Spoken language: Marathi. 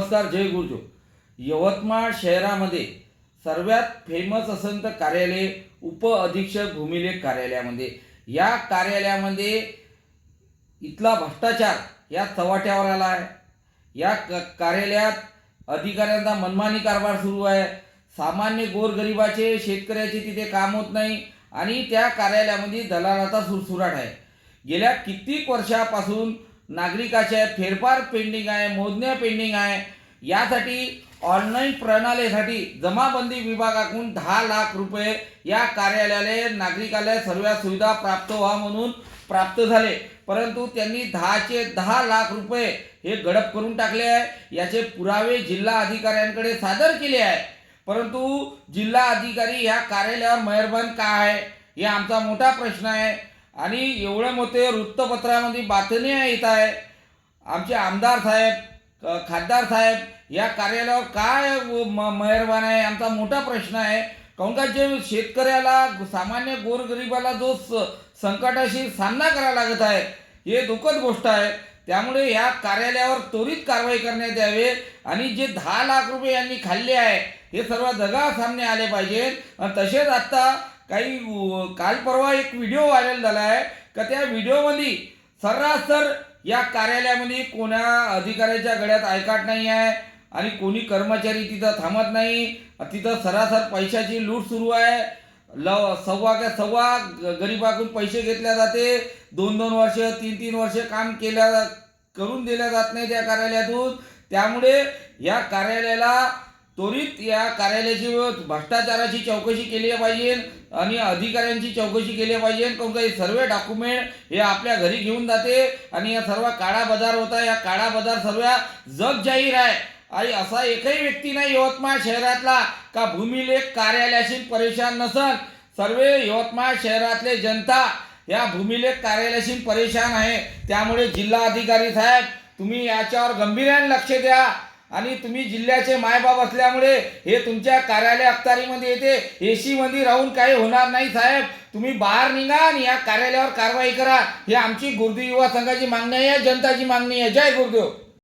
नमस्कार जय गुरुजो. यवतमाळ शहरामध्ये सर्वात फेमस असंत कार्यालय उप अधीक्षक भूमिलेख कार्यालयामध्ये. या कार्यालयामध्ये इथला भ्रष्टाचार या चव्हाट्यावर आला आहे. या क कार्यालयात अधिकाऱ्यांचा मनमानी कारभार सुरू आहे. सामान्य गोरगरिबाचे शेतकऱ्याचे तिथे काम होत नाही आणि त्या कार्यालयामध्ये दलालाचा सुरसुराट आहे. गेल्या कित्येक वर्षापासून नागरिकाच्या फेरफार पेंडिंग आहे मोजण्या पेंडिंग आहे. यासाठी ऑनलाईन प्रणालीसाठी जमाबंदी विभागाकडून दहा लाख रुपये या कार्यालयाला नागरिकाला सर्व सुविधा प्राप्त व्हा म्हणून प्राप्त झाले. परंतु त्यांनी दहाचे दहा लाख रुपये हे गडप करून टाकले आहे. याचे पुरावे जिल्हा अधिकाऱ्यांकडे सादर केले आहे. परंतु जिल्हा अधिकारी ह्या कार्यालयावर मेहरबान का आहे? हे आमचा मोठा प्रश्न आहे. आणि एवढे मोठे वृत्तपत्रामध्ये बातम्या येत आहे. आमचे आमदार साहेब खासदार साहेब या कार्यालयावर काय म- मेहरबान आहे? आमचा मोठा प्रश्न आहे. काऊन का जे शेतकऱ्याला सामान्य गोरगरिबाला जो स संकटाशी सामना करावा लागत आहे हे दुःखद गोष्ट आहे. त्यामुळे या कार्यालयावर त्वरित कारवाई करण्यात यावे आणि जे दहा लाख रुपये यांनी खाल्ले आहे हे सर्व जगा सामने आले पाहिजे तसेच आत्ता काही काल परवा एक व्हिडिओ व्हायरल झाला आहे का त्या व्हिडिओमध्ये सर्रासर या कार्यालयामध्ये कोणा अधिकाऱ्याच्या गळ्यात आयकाट नाही आहे आणि कोणी कर्मचारी तिथं थांबत नाही. तिथं सरासर पैशाची लूट सुरू आहे. ल सव्वा का सव्वा गरिबाकडून पैसे घेतल्या जाते. दोन दोन वर्ष तीन तीन वर्ष काम केल्या करून दिल्या जात नाही त्या कार्यालयातून. त्यामुळे या कार्यालयाला त्वरित या कार्यालयाची भ्रष्टाचाराची चौकशी केली पाहिजे आणि अधिकाऱ्यांची चौकशी केली पाहिजे. काऊन हे सर्व डॉक्युमेंट हे आपल्या घरी घेऊन जाते आणि या सर्व काळा बाजार होता. या काळा बाजार सर्व जग जाहीर आहे. आणि असा एकही व्यक्ती नाही यवतमाळ शहरातला का भूमिलेख कार्यालयाशी परेशान नसन. सर्व यवतमाळ शहरातले जनता या भूमिलेख कार्यालयाशी परेशान आहे. त्यामुळे जिल्हा अधिकारी साहेब तुम्ही याच्यावर गंभीर्याने लक्ष द्या. आणि तुम्ही जिल्ह्याचे मायबाप असल्यामुळे हे तुमच्या कार्यालय अखतारीमध्ये येते. एसी मध्ये राहून काही होणार नाही साहेब. तुम्ही बाहेर निघा आणि या कार्यालयावर कारवाई करा. ही आमची गुरुदेव युवा संघाची मागणी आहे जनताची मागणी आहे. जय गुरुदेव.